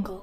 jungle.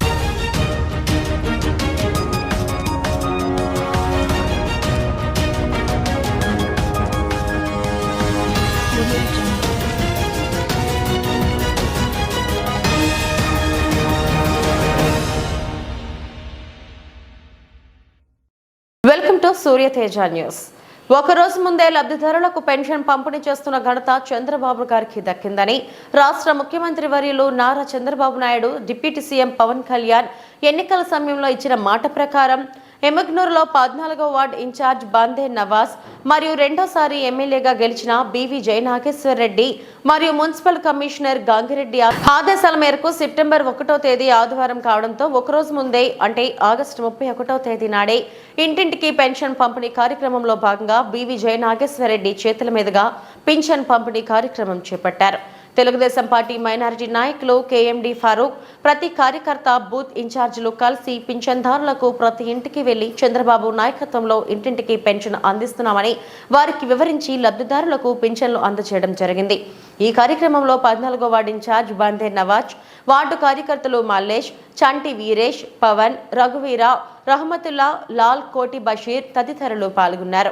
Welcome to Surya Teja News. రోజు ముందే లబ్ధిదారులకు పెన్షన్ పంపిణీ చేస్తున్న ఘనత చంద్రబాబు గారికి దక్కిందని రాష్ట్ర ముఖ్యమంత్రి వర్యులు నారా చంద్రబాబు నాయుడు డిప్యూటీ సీఎం పవన్ కళ్యాణ్ ఎన్నికల సమయంలో ఇచ్చిన మాట ప్రకారం ఎమగ్నూరులో పద్నాలుగో వార్డ్ ఇన్ఛార్జ్ బందే నవాజ్ మరియు రెండోసారి ఎమ్మెల్యేగా గెలిచిన బీవీ జయనాగేశ్వర్ రెడ్డి మరియు మున్సిపల్ కమిషనర్ గంగిరెడ్డి ఆదేశాల మేరకు సెప్టెంబర్ ఒకటో తేదీ ఆదివారం కావడంతో ఒకరోజు ముందే అంటే ఆగస్టు ముప్పై ఒకటో తేదీ నాడే ఇంటింటికి పెన్షన్ పంపిణీ కార్యక్రమంలో భాగంగా బీవీ జయనాగేశ్వర రెడ్డి చేతుల మీదుగా పింఛన్ పంపిణీ కార్యక్రమం చేపట్టారు. తెలుగుదేశం పార్టీ మైనారిటీ నాయకులు కేఎండి ఫారూక్ ప్రతి కార్యకర్త బూత్ ఇన్ఛార్జీలు కలిసి పింఛన్దారులకు ప్రతి ఇంటికి వెళ్ళి చంద్రబాబు నాయకత్వంలో ఇంటింటికి పెన్షన్ అందిస్తున్నామని వారికి వివరించి లబ్ధిదారులకు పింఛన్లు అందజేయడం జరిగింది. ఈ కార్యక్రమంలో పద్నాలుగో ward incharge Bande Nawaz ward కార్యకర్తలు మల్లేష్ చంటి వీరేష్ పవన్ రఘువీర రహమతుల్లా లాల్ కోటి బషీర్ తదితరులు పాల్గొన్నారు.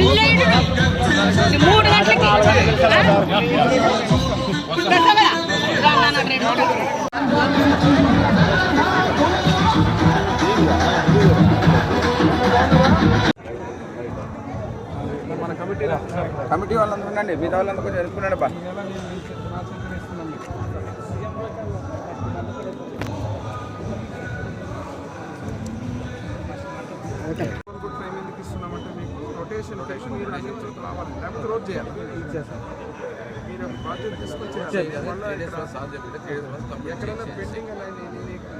ఇల్లేడు మూడు గంటలకి. కమిటీ వాళ్ళందరూ ఉండండి మిగతా వాళ్ళందరూ కొంచెం ఎదుర్కొన్నాడు బా. టైం ఎందుకు ఇస్తున్నామంటే మీకు రొటేషన్ రొటేషన్ మీరు అన్ని చోట్ల రావాలి లేకపోతే రోజు చేయాలి మీరు బాధ్యత తీసుకొచ్చేయాలి మళ్ళా ఎక్కడైనా పెండింగ్ అని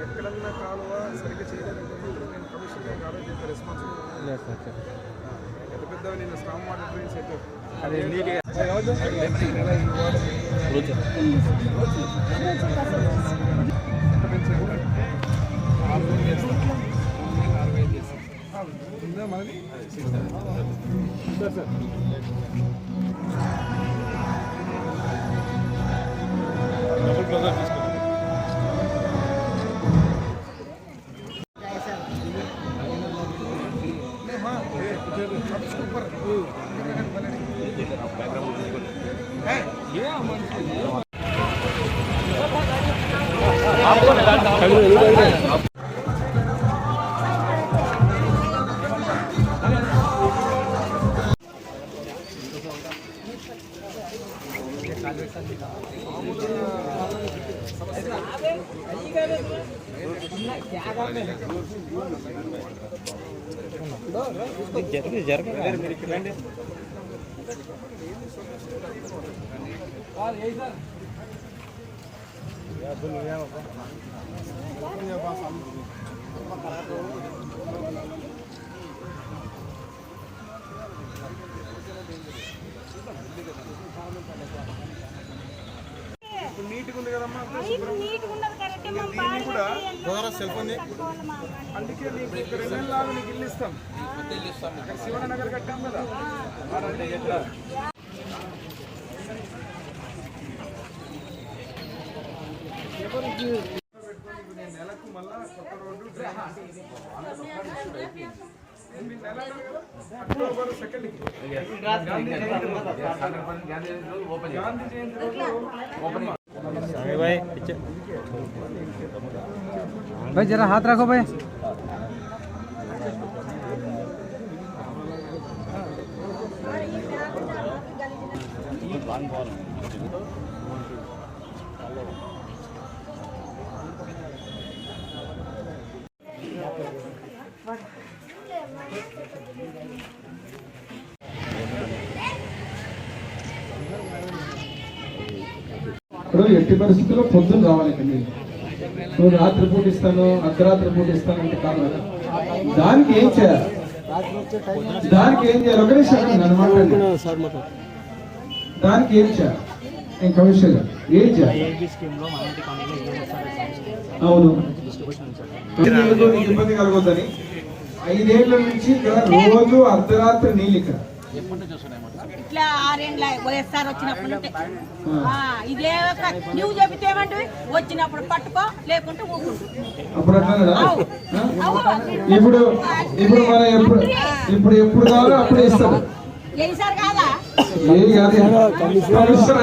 ఎక్కడన్నా కాలువ సరిగ్గా చేయలేదు నేను కమిషన్ ఆలోచించే రెస్పాన్సిబిలిటీ పెద్ద నేను స్టామ్ వాటర్ డ్రైన్స్ అయితే అదే నీకే ఇప్పుడు నీట్గా ఉంది కదమ్మా అంతా శుభ్రం. దీన్ని కూడా అందుకే నీకు ఇక్కడ రెండు నెలల లాగా నీకు ఇల్లు ఇస్తాం. అక్కడ శివన నగర్ కట్టాం కదా. ఎవరికి నేను నెలకు మళ్ళా కొత్త రోడ్డు? అక్టోబర్ సెకండ్కి. గాంధీ జయంతి రోజు. గాంధీ జయంతి भाई जरा हाथ रखो भाई ఇప్పుడు ఎట్టి పరిస్థితుల్లో పొద్దున్న రావాలి ఇక్కడ మీరు నువ్వు రాత్రి పూట ఇస్తాను అర్ధరాత్రి పూట ఇస్తాను అంటే కాదు కదా. దానికి ఏం చేయాలి? దానికి ఏం చేయాలి? ఒక నిమిషం నన్ను దానికి ఏం చేయాలి? నేను ఏం చేయాలి? అవును. ఇబ్బంది కలగొద్దని ఐదేళ్ళ నుంచి ఇక్కడ రోజు అర్ధరాత్రి నీళ్ళు ఇక్కడ. ఇట్లా ఆరేండ్ల వైఎస్ఆర్ వచ్చినప్పుడు ఇదే ఒక నువ్వు చెబితే ఏమంటివి వచ్చినప్పుడు పట్టుకో లేకుంటే. ఇప్పుడు ఇప్పుడు మనం ఎప్పుడు ఇప్పుడు కావాలో అప్పుడే ఇస్తారు. కాదా? సార్.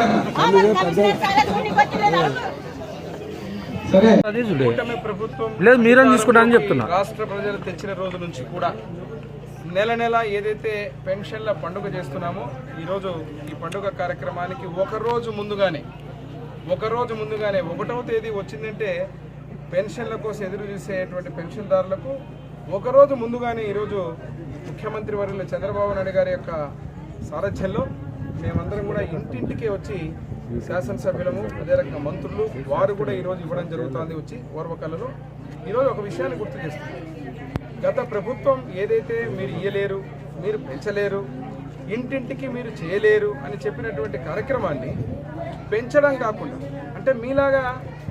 ప్రభుత్వం లేదు మీరే తీసుకుంటారని చెప్తున్నా. రాష్ట్ర ప్రజలు తెచ్చిన రోజు నుంచి కూడా నెల నెల ఏదైతే పెన్షన్ల పండుగ చేస్తున్నామో ఈరోజు ఈ పండుగ కార్యక్రమానికి ఒకరోజు ముందుగానే ఒకరోజు ముందుగానే ఒకటవ తేదీ వచ్చిందంటే పెన్షన్ల కోసం ఎదురు చూసేటువంటి పెన్షన్దారులకు ఒకరోజు ముందుగానే ఈరోజు ముఖ్యమంత్రి వర్యులు చంద్రబాబు నాయుడు గారి యొక్క సారథ్యంలో మేమందరం కూడా ఇంటింటికే వచ్చి శాసనసభ్యులము అదే రకంగా మంత్రులు వారు కూడా ఈరోజు ఇవ్వడం జరుగుతుంది వచ్చి ఓర్వకళ్ళలో. ఈరోజు ఒక విషయాన్ని గుర్తు చేస్తున్నారు గత ప్రభుత్వం ఏదైతే మీరు ఇయ్యలేరు మీరు పెంచలేరు ఇంటింటికి మీరు చేయలేరు అని చెప్పినటువంటి కార్యక్రమాన్ని పెంచడం కాకుండా అంటే మీలాగా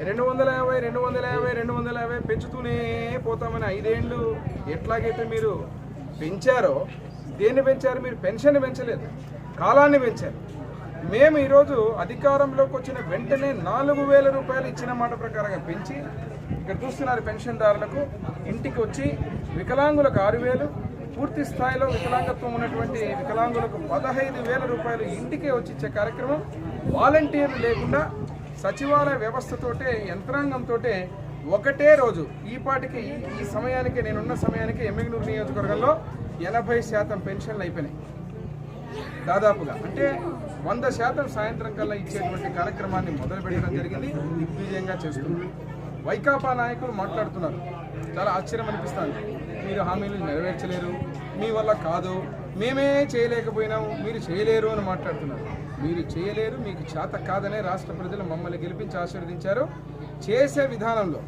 రెండు వందల యాభై రెండు వందల యాభై రెండు వందల యాభై పెంచుతూనే పోతామని ఐదేళ్ళు ఎట్లాగైతే మీరు పెంచారో దేన్ని పెంచారు మీరు? పెన్షన్ పెంచలేదు కాలాన్ని పెంచారు. మేము ఈరోజు అధికారంలోకి వచ్చిన వెంటనే నాలుగు వేల రూపాయలు ఇచ్చిన మాట ప్రకారంగా పెంచి ఇక్కడ చూస్తున్నారు పెన్షన్దారులకు ఇంటికి వచ్చి వికలాంగులకు ఆరు వేలు పూర్తి స్థాయిలో వికలాంగత్వం ఉన్నటువంటి వికలాంగులకు పదహైదు వేల రూపాయలు ఇంటికే వచ్చి ఇచ్చే కార్యక్రమం వాలంటీర్లు లేకుండా సచివాలయ వ్యవస్థతోటే యంత్రాంగంతో ఒకటే రోజు. ఈ పాటికి ఈ- సమయానికి నేనున్న సమయానికి ఎమ్మిగనూరు నియోజకవర్గంలో ఎనభై శాతం పెన్షన్లు అయిపోయినాయి. దాదాపుగా. అంటే వంద శాతం సాయంత్రం కల్లా ఇచ్చేటువంటి కార్యక్రమాన్ని మొదలు పెట్టడం జరిగింది. దిగ్విజయంగా చేస్తున్నారు. వైకాపా నాయకులు మాట్లాడుతున్నారు. చాలా ఆశ్చర్యం అనిపిస్తుంది. మీరు హామీలు నెరవేర్చలేరు. మీ వల్ల కాదు. మేమే చేయలేకపోయినాము. మీరు చేయలేరు అని మాట్లాడుతున్నారు. మీరు చేయలేరు మీకు చేత కాదనే రాష్ట్ర ప్రజలు మమ్మల్ని గెలిపించి ఆశీర్వదించారు. చేసే విధానంలో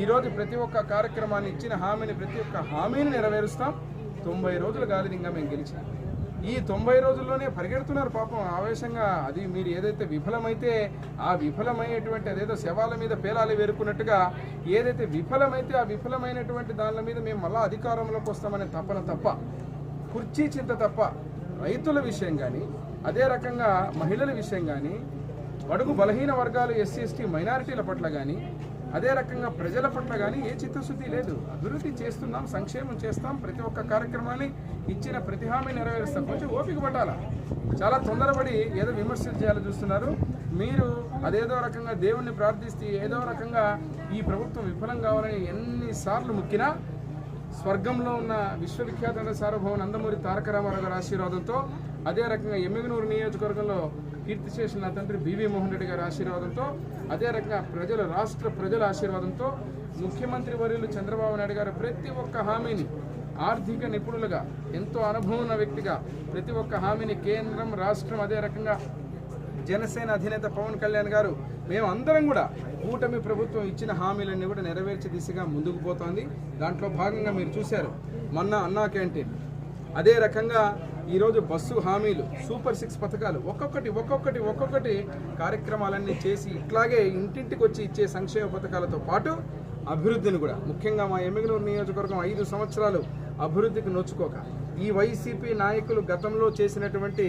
ఈరోజు ప్రతి ఒక్క కార్యక్రమాన్ని ఇచ్చిన హామీని ప్రతి ఒక్క హామీని నెరవేరుస్తాం. తొంభై రోజులు కాలేదు ఇంకా మేము గెలిచాం. ఈ తొంభై రోజుల్లోనే పరిగెడుతున్నారు పాపం ఆవేశంగా. అది మీరు ఏదైతే విఫలమైతే ఆ విఫలమయ్యేటువంటి అదేదో శవాల మీద పేలాలు వేరుకున్నట్టుగా ఏదైతే విఫలమైతే ఆ విఫలమైనటువంటి దానిల మీద మేము మళ్ళా అధికారంలోకి వస్తామనే తపన తప్ప కుర్చీ చింత తప్ప రైతుల విషయం కానీ అదే రకంగా మహిళల విషయం కానీ బడుగు బలహీన వర్గాలు ఎస్సీ ఎస్టీ మైనారిటీల పట్ల కానీ అదే రకంగా ప్రజల పట్ల కానీ ఏ చిత్తశుద్ధి లేదు. అభివృద్ధి చేస్తున్నాం సంక్షేమం చేస్తాం ప్రతి ఒక్క కార్యక్రమాన్ని ఇచ్చిన ప్రతి హామీ నెరవేరుస్తాం. కొంచెం ఓపిక పట్టాలా. చాలా తొందరపడి ఏదో విమర్శలు చేయాలని చూస్తున్నారు. మీరు అదేదో రకంగా దేవుణ్ణి ప్రార్థిస్తే ఏదో రకంగా ఈ ప్రభుత్వం విఫలం కావాలని ఎన్నిసార్లు ముక్కినా స్వర్గంలో ఉన్న విశ్వవిఖ్యాత సార్వభౌమ నందమూరి తారక రామారావు గారి ఆశీర్వాదంతో అదే రకంగా ఎమ్మిగనూరు నియోజకవర్గంలో కీర్తి చేసిన నా తండ్రి బివి మోహన్ రెడ్డి గారి ఆశీర్వాదంతో అదే రకంగా ప్రజల రాష్ట్ర ప్రజల ఆశీర్వాదంతో ముఖ్యమంత్రి వర్యులు చంద్రబాబు నాయుడు గారు ప్రతి ఒక్క హామీని ఆర్థిక నిపుణులుగా ఎంతో అనుభవం ఉన్న వ్యక్తిగా ప్రతి ఒక్క హామీని కేంద్రం రాష్ట్రం అదే రకంగా జనసేన అధినేత పవన్ కళ్యాణ్ గారు మేము అందరం కూడా కూటమి ప్రభుత్వం ఇచ్చిన హామీలన్నీ కూడా నెరవేర్చే దిశగా ముందుకు పోతోంది. దాంట్లో భాగంగా మీరు చూశారు మొన్న అన్నా క్యాంటీన్. అదే రకంగా ఈరోజు బస్సు హామీలు సూపర్ సిక్స్ పథకాలు ఒక్కొక్కటి ఒక్కొక్కటి ఒక్కొక్కటి కార్యక్రమాలన్నీ చేసి ఇట్లాగే ఇంటింటికి వచ్చి ఇచ్చే సంక్షేమ పథకాలతో పాటు అభివృద్ధిని కూడా. ముఖ్యంగా మా ఎమ్మిగనూరు నియోజకవర్గం ఐదు సంవత్సరాలు అభివృద్ధికి నోచుకోక ఈ వైసీపీ నాయకులు గతంలో చేసినటువంటి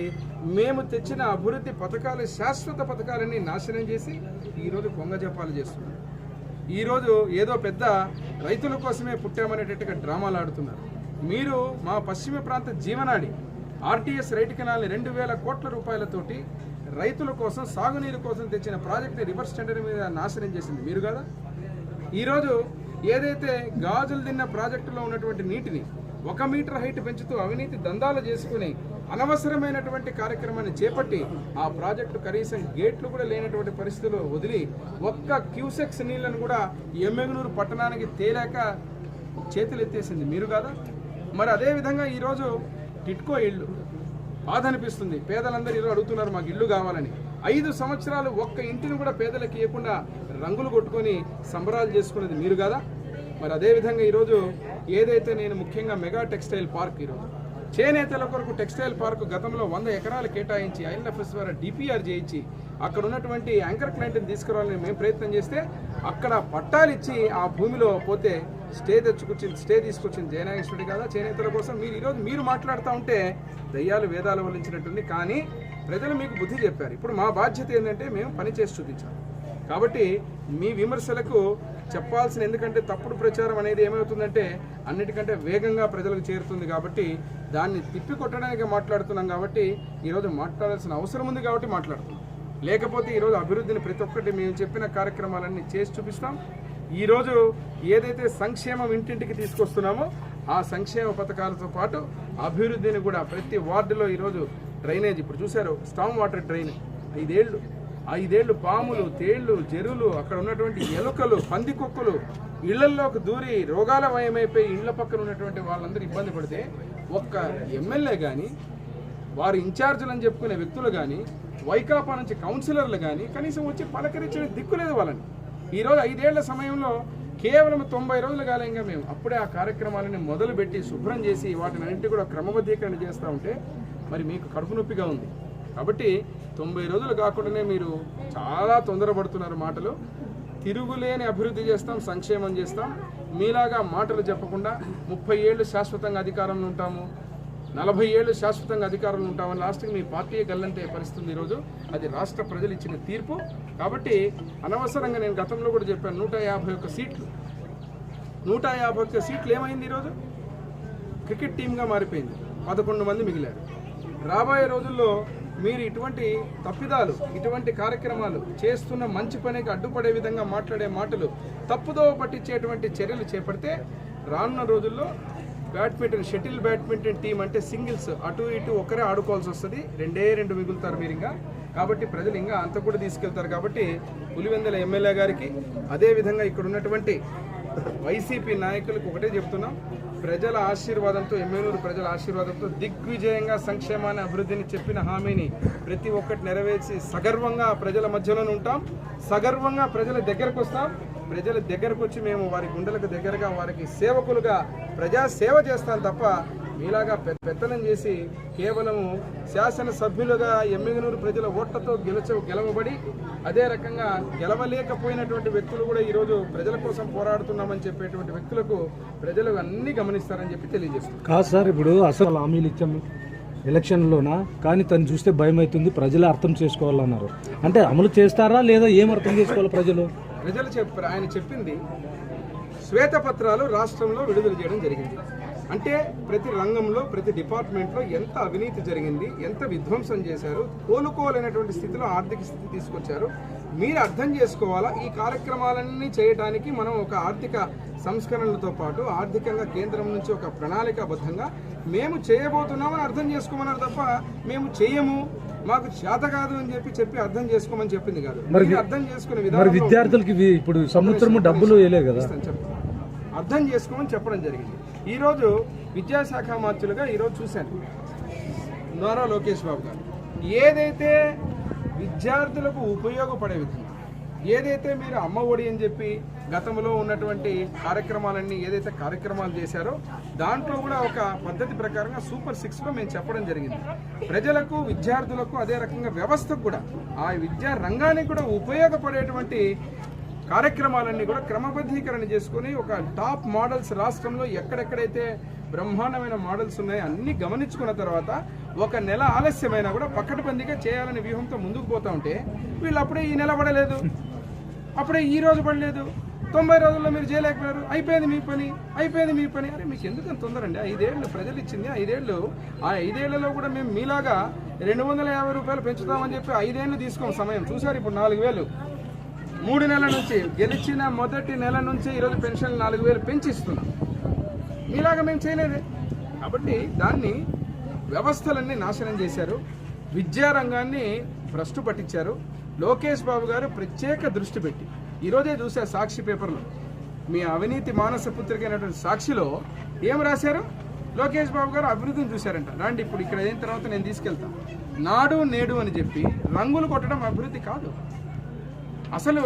మేము తెచ్చిన అభివృద్ధి పథకాలు శాశ్వత పథకాలన్నీ నాశనం చేసి ఈరోజు కొంగజపాలు చేస్తున్నారు. ఈరోజు ఏదో పెద్ద రైతుల కోసమే పుట్టామనేటట్టుగా డ్రామాలు ఆడుతున్నారు. మీరు మా పశ్చిమ ప్రాంత జీవనాడి ఆర్టీఎస్ రైట్ కెనాల్ని రెండు వేల కోట్ల రూపాయలతోటి రైతుల కోసం సాగునీరు కోసం తెచ్చిన ప్రాజెక్ట్ని రివర్స్ టెండర్ మీద నాశనం చేసింది. మీరు కదా? ఈరోజు ఏదైతే గాజులు తిన్న ప్రాజెక్టులో ఉన్నటువంటి నీటిని ఒక మీటర్ హైట్ పెంచుతూ అవినీతి దందాలు చేసుకుని అనవసరమైనటువంటి కార్యక్రమాన్ని చేపట్టి ఆ ప్రాజెక్టు కనీసం గేట్లు కూడా లేనటువంటి పరిస్థితులు వదిలి ఒక్క క్యూసెక్స్ నీళ్ళను కూడా ఎమ్మెగనూరు పట్టణానికి తేలేక చేతులు ఎత్తేసింది మీరు కాదా? మరి అదేవిధంగా ఈరోజు టిట్కో ఇళ్ళు. బాధ అనిపిస్తుంది పేదలందరూ ఇల్లు అడుగుతున్నారు మాకు ఇల్లు కావాలని. ఐదు సంవత్సరాలు ఒక్క ఇంటిని కూడా పేదలకు ఇవ్వకుండా రంగులు కొట్టుకొని సంబరాలు చేసుకునేది మీరు కదా? మరి అదేవిధంగా ఈరోజు ఏదైతే నేను ముఖ్యంగా మెగా టెక్స్టైల్ పార్క్ ఈరోజు చేనేతల కొరకు టెక్స్టైల్ పార్క్ గతంలో వంద ఎకరాలు కేటాయించి ఐఎన్ఎఫ్ఎస్ ద్వారా డిపిఆర్ చేయించి అక్కడ ఉన్నటువంటి యాంకర్ క్లయింట్ని తీసుకురావాలని మేము ప్రయత్నం చేస్తే అక్కడ పట్టాలిచ్చి ఆ భూమిలో పోతే స్టే తెచ్చుకొచ్చింది స్టే తీసుకొచ్చింది జయనాగేశ్వరుడు కదా? చేనేతల కోసం మీరు ఈరోజు మీరు మాట్లాడుతూ ఉంటే దయ్యాలు వేదాలు వల్లించినట్టుంది. కానీ ప్రజలు మీకు బుద్ధి చెప్పారు. ఇప్పుడు మా బాధ్యత ఏంటంటే మేము పని చేసి చూపించాలి కాబట్టి మీ విమర్శలకు చెప్పాల్సిన ఎందుకంటే తప్పుడు ప్రచారం అనేది ఏమవుతుందంటే అన్నిటికంటే వేగంగా ప్రజలకు చేరుతుంది కాబట్టి దాన్ని తిప్పి కొట్టడానికి మాట్లాడుతున్నాం కాబట్టి ఈరోజు మాట్లాడాల్సిన అవసరం ఉంది కాబట్టి మాట్లాడుతున్నాం. లేకపోతే ఈరోజు అభివృద్ధిని ప్రతి ఒక్కటి మేము చెప్పిన కార్యక్రమాలన్నీ చేసి చూపిస్తాం. ఈరోజు ఏదైతే సంక్షేమం ఇంటింటికి తీసుకొస్తున్నామో ఆ సంక్షేమ పథకాలతో పాటు అభివృద్ధిని కూడా ప్రతి వార్డులో ఈరోజు డ్రైనేజ్ ఇప్పుడు చూశారు స్టామ్ వాటర్ డ్రైన్ ఐదేళ్ళు ఐదేళ్ళు పాములు తేళ్ళు జెరువులు అక్కడ ఉన్నటువంటి ఎలుకలు పందికొక్కలు ఇళ్ళల్లోకి దూరి రోగాల మయమైపోయి ఇళ్ళ పక్కన ఉన్నటువంటి వాళ్ళందరూ ఇబ్బంది పడితే ఒక్క ఎమ్మెల్యే కానీ వారు ఇన్ఛార్జీలు అని చెప్పుకునే వ్యక్తులు కానీ వైకాపా నుంచి కౌన్సిలర్లు కానీ కనీసం వచ్చి పలకరించిన దిక్కు లేదు వాళ్ళని. ఈరోజు ఐదేళ్ళ సమయంలో కేవలం తొంభై రోజులు కాలేంగా మేము. అప్పుడే ఆ కార్యక్రమాలని మొదలుపెట్టి శుభ్రం చేసి వాటిని అన్నింటి కూడా క్రమబద్ధీకరణ చేస్తూ ఉంటే మరి మీకు కడుపు నొప్పిగా ఉంది. కాబట్టి తొంభై రోజులు కాకుండానే మీరు చాలా తొందరపడుతున్నారు మాటలు. తిరుగులేని అభివృద్ధి చేస్తాం సంక్షేమం చేస్తాం. మీలాగా మాటలు చెప్పకుండా ముప్పై ఏళ్ళు శాశ్వతంగా అధికారంలో ఉంటాము. నలభై ఏళ్ళు శాశ్వతంగా అధికారంలో ఉంటామని లాస్ట్కి మీ పార్టీ గల్లంతే పరిస్థితుంది ఈరోజు. అది రాష్ట్ర ప్రజలు ఇచ్చిన తీర్పు. కాబట్టి అనవసరంగా నేను గతంలో కూడా చెప్పాను నూట యాభై ఒక్క సీట్లు. నూట యాభై ఒక్క సీట్లు ఏమైంది ఈరోజు? క్రికెట్ టీమ్గా మారిపోయింది. పదకొండు మంది మిగిలారు. రాబోయే రోజుల్లో మీరు ఇటువంటి తప్పిదాలు ఇటువంటి కార్యక్రమాలు చేస్తున్న మంచి పనికి అడ్డుపడే విధంగా మాట్లాడే మాటలు తప్పుదో పట్టించేటువంటి చర్యలు చేపడితే రానున్న రోజుల్లో బ్యాడ్మింటన్ షటిల్ బ్యాడ్మింటన్ టీం అంటే సింగిల్స్. అటు ఇటు ఒకరే ఆడుకోవాల్సి వస్తుంది. రెండే రెండు మిగులుతారు మీరు ఇంకా కాబట్టి ప్రజలు ఇంకా అంత కూడా తీసుకెళ్తారు. కాబట్టి పులివెందల ఎమ్మెల్యే గారికి అదేవిధంగా ఇక్కడ ఉన్నటువంటి వైసీపీ నాయకులకు ఒకటే చెప్తున్నాం. ప్రజల ఆశీర్వాదంతో ఎమ్మెల్యేలు ప్రజల ఆశీర్వాదంతో దిగ్విజయంగా సంక్షేమాన్ని అభివృద్ధిని చెప్పిన హామీని ప్రతి ఒక్కటి నెరవేర్చి సగర్వంగా ప్రజల మధ్యలోనే ఉంటాం. సగర్వంగా ప్రజల దగ్గరకు వస్తాం. ప్రజల దగ్గరకు వచ్చి మేము వారి గుండెలకు దగ్గరగా వారికి సేవకులుగా ప్రజా సేవ చేస్తాం తప్ప మీలాగా పెత్తనం చేసి కేవలము శాసనసభ్యులుగా ఎమ్మిగనూరు ప్రజల ఓట్లతో గెలచ గెలవబడి అదే రకంగా గెలవలేకపోయినటువంటి వ్యక్తులు కూడా ఈరోజు ప్రజల కోసం పోరాడుతున్నామని చెప్పేటువంటి వ్యక్తులకు ప్రజలు అన్ని గమనిస్తారని చెప్పి తెలియజేస్తున్నారు కాదు సార్ ఇప్పుడు అసలు హామీలు ఇచ్చాము ఎలక్షన్లోనా? కానీ తను చూస్తే భయం అవుతుంది ప్రజలు అర్థం చేసుకోవాలన్నారు. అంటే అమలు చేస్తారా లేదా ఏం అర్థం చేసుకోవాలి ప్రజలు? ప్రజలు చెప్పారు. ఆయన చెప్పింది శ్వేతపత్రాలు రాష్ట్రంలో విడుదల చేయడం జరిగింది. అంటే ప్రతి రంగంలో ప్రతి డిపార్ట్మెంట్లో ఎంత అవినీతి జరిగింది ఎంత విధ్వంసం చేశారు కోలుకోలేనటువంటి స్థితిలో ఆర్థిక స్థితి తీసుకొచ్చారు. మీరు అర్థం చేసుకోవాలా? ఈ కార్యక్రమాలన్నీ చేయడానికి మనం ఒక ఆర్థిక సంస్కరణలతో పాటు ఆర్థికంగా కేంద్రం నుంచి ఒక ప్రణాళికాబద్ధంగా మేము చేయబోతున్నామని అర్థం చేసుకోమన్నారు తప్ప మేము చేయము. మాకు చేత కాదు అని చెప్పి చెప్పి అర్థం చేసుకోమని చెప్పింది కాదు. మరి అర్థం చేసుకునే విధానం విద్యార్థులకి ఇప్పుడు సంవత్సరము డబ్బులు వేయలేదు కదా. అర్థం చేసుకోమని చెప్పడం జరిగింది. ఈరోజు విద్యాశాఖ మంత్రులుగా ఈరోజు చూశాను. నారా లోకేష్ బాబు గారు. ఏదైతే విద్యార్థులకు ఉపయోగపడే విధంగా ఏదైతే మీరు అమ్మ ఒడి అని చెప్పి గతంలో ఉన్నటువంటి కార్యక్రమాలన్నీ ఏదైతే కార్యక్రమాలు చేశారో దాంట్లో కూడా ఒక పద్ధతి ప్రకారంగా సూపర్ సిక్స్లో మేము చెప్పడం జరిగింది. ప్రజలకు విద్యార్థులకు అదే రకంగా వ్యవస్థకు కూడా ఆ విద్యా రంగానికి కూడా ఉపయోగపడేటువంటి కార్యక్రమాలన్నీ కూడా క్రమబద్ధీకరణ చేసుకొని ఒక టాప్ మోడల్స్ రాష్ట్రంలో ఎక్కడెక్కడైతే బ్రహ్మాండమైన మోడల్స్ ఉన్నాయో అన్ని గమనించుకున్న తర్వాత ఒక నెల ఆలస్యమైనా కూడా పక్కటబందీగా చేయాలనే వ్యూహంతో ముందుకు పోతా ఉంటే వీళ్ళు అప్పుడే ఈ నెల పడలేదు. అప్పుడే ఈ రోజు పడలేదు తొంభై రోజుల్లో మీరు చేయలేకపోయారు. అయిపోయింది మీ పని అయిపోయింది మీ పని. అరే మీకు ఎందుకు అంత తొందరండి ఐదేళ్ళు ప్రజలు ఇచ్చింది ఐదేళ్ళు. ఆ ఐదేళ్ళలో కూడా మేము మీలాగా రెండు వందల యాభై రూపాయలు పెంచుతామని చెప్పి ఐదేళ్ళు తీసుకోం సమయం. చూసారు ఇప్పుడు నాలుగు వేలు మూడు నెలల నుంచి గెలిచిన మొదటి నెల నుంచి ఈరోజు పెన్షన్ నాలుగు వేలు పెంచిస్తున్నాం. మీలాగా మేము చేయలేదే. కాబట్టి దాన్ని వ్యవస్థలన్నీ నాశనం చేశారు. విద్యారంగాన్ని భ్రష్టు పట్టించారు. లోకేష్ బాబు గారు ప్రత్యేక దృష్టి పెట్టి ఈరోజే చూసా సాక్షి పేపర్లో మీ అవినీతి మానస పుత్రిక అయినటువంటి సాక్షిలో ఏం రాశారు? లోకేష్ బాబు గారు అభివృద్ధిని చూశారంట. రండి ఇప్పుడు ఇక్కడ అయిన తర్వాత నేను తీసుకెళ్తాను నాడు నేడు అని చెప్పి రంగులు కొట్టడం అభివృద్ధి కాదు. అసలు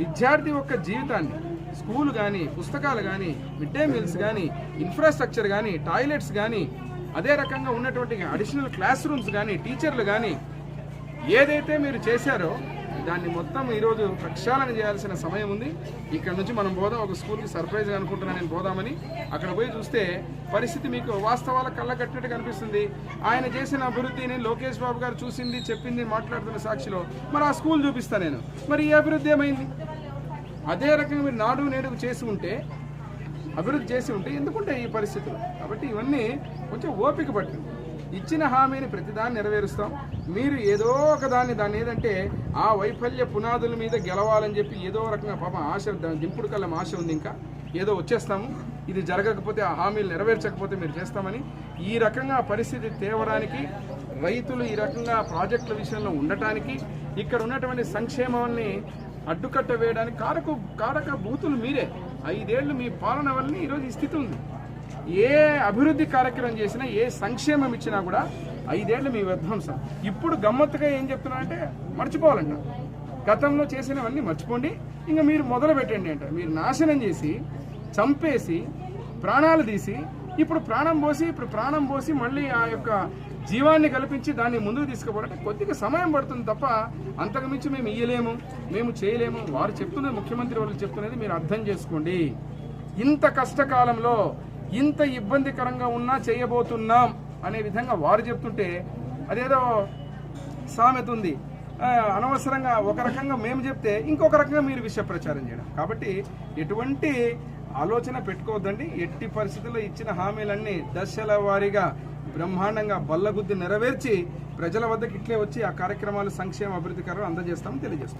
విద్యార్థి యొక్క జీవితాన్ని స్కూల్ కానీ పుస్తకాలు కానీ మిడ్ డే మీల్స్ కానీ ఇన్ఫ్రాస్ట్రక్చర్ కానీ టాయిలెట్స్ కానీ అదే రకంగా ఉన్నటువంటి అడిషనల్ క్లాస్ రూమ్స్ కానీ టీచర్లు కానీ ఏదైతే మీరు చేశారో దాన్ని మొత్తం ఈరోజు ప్రక్షాళన చేయాల్సిన సమయం ఉంది. ఇక్కడ నుంచి మనం పోదాం. ఒక స్కూల్కి సర్ప్రైజ్ అనుకుంటున్నాను నేను పోదామని. అక్కడ పోయి చూస్తే పరిస్థితి మీకు వాస్తవాల కళ్ళ కట్టినట్టు కనిపిస్తుంది. ఆయన చేసిన అభివృద్ధిని లోకేష్ బాబు గారు చూసింది చెప్పింది మాట్లాడుతున్న సాక్షిలో మరి ఆ స్కూల్ చూపిస్తా నేను. మరి ఈ అభివృద్ధి ఏమైంది? అదే రకంగా మీరు నాడు నేడు చేసి ఉంటే అభివృద్ధి చేసి ఉంటే ఎందుకుంటే ఈ పరిస్థితులు? కాబట్టి ఇవన్నీ కొంచెం ఓపిక పట్టింది ఇచ్చిన హామీని ప్రతిదాన్ని నెరవేరుస్తాం. మీరు ఏదో ఒక దాన్ని దాన్ని ఏదంటే ఆ వైఫల్య పునాదుల మీద గెలవాలని చెప్పి ఏదో రకంగా పాపం ఆశ దింపుడు కళ్ళం ఆశ ఉంది ఇంకా. ఏదో వచ్చేస్తాము. ఇది జరగకపోతే ఆ హామీలు నెరవేర్చకపోతే మీరు చేస్తామని ఈ రకంగా పరిస్థితి తేవడానికి రైతులు ఈ రకంగా ప్రాజెక్టుల విషయంలో ఉండటానికి ఇక్కడ ఉన్నటువంటి సంక్షేమాన్ని అడ్డుకట్ట వేయడానికి కారక కారక బూతులు మీరే. ఐదేళ్ళు మీ పాలన వల్లనే ఈరోజు ఈ స్థితి ఉంది. ఏ అభివృద్ధి కార్యక్రమం చేసినా ఏ సంక్షేమం ఇచ్చినా కూడా ఐదేళ్ళు మీ విధ్వంసం ఇప్పుడు గమ్మత్తుగా ఏం చెప్తున్నా అంటే మర్చిపోవాలంట. గతంలో చేసినవన్నీ మర్చిపోండి. ఇంకా మీరు మొదలు పెట్టండి అంట. మీరు నాశనం చేసి చంపేసి ప్రాణాలు తీసి ఇప్పుడు ప్రాణం పోసి ఇప్పుడు ప్రాణం పోసి మళ్ళీ ఆ యొక్క జీవాన్ని కల్పించి దాన్ని ముందుకు తీసుకుపోవడానికి కొద్దిగా సమయం పడుతుంది తప్ప అంతకుమించి మేము ఇయ్యలేము మేము చేయలేము. వారు చెప్తున్నది ముఖ్యమంత్రి వాళ్ళు చెప్తున్నది మీరు అర్థం చేసుకోండి. ఇంత కష్టకాలంలో ఇంత ఇబ్బందికరంగా ఉన్నా చేయబోతున్నాం అనే విధంగా వారు చెప్తుంటే అదేదో సామెత ఉంది. అనవసరంగా ఒక రకంగా మేము చెప్తే ఇంకొక రకంగా మీరు విషయ ప్రచారం చేయడం. కాబట్టి ఎటువంటి ఆలోచన పెట్టుకోవద్దండి. ఎట్టి పరిస్థితుల్లో ఇచ్చిన హామీలన్నీ దశల వారీగా బ్రహ్మాండంగా బల్లగుద్ది నెరవేర్చి ప్రజల వద్దకు ఇట్లే వచ్చి ఆ కార్యక్రమాలు సంక్షేమ అభివృద్ధి కార్యక్రమాలు అందజేస్తామని తెలియజేస్తాం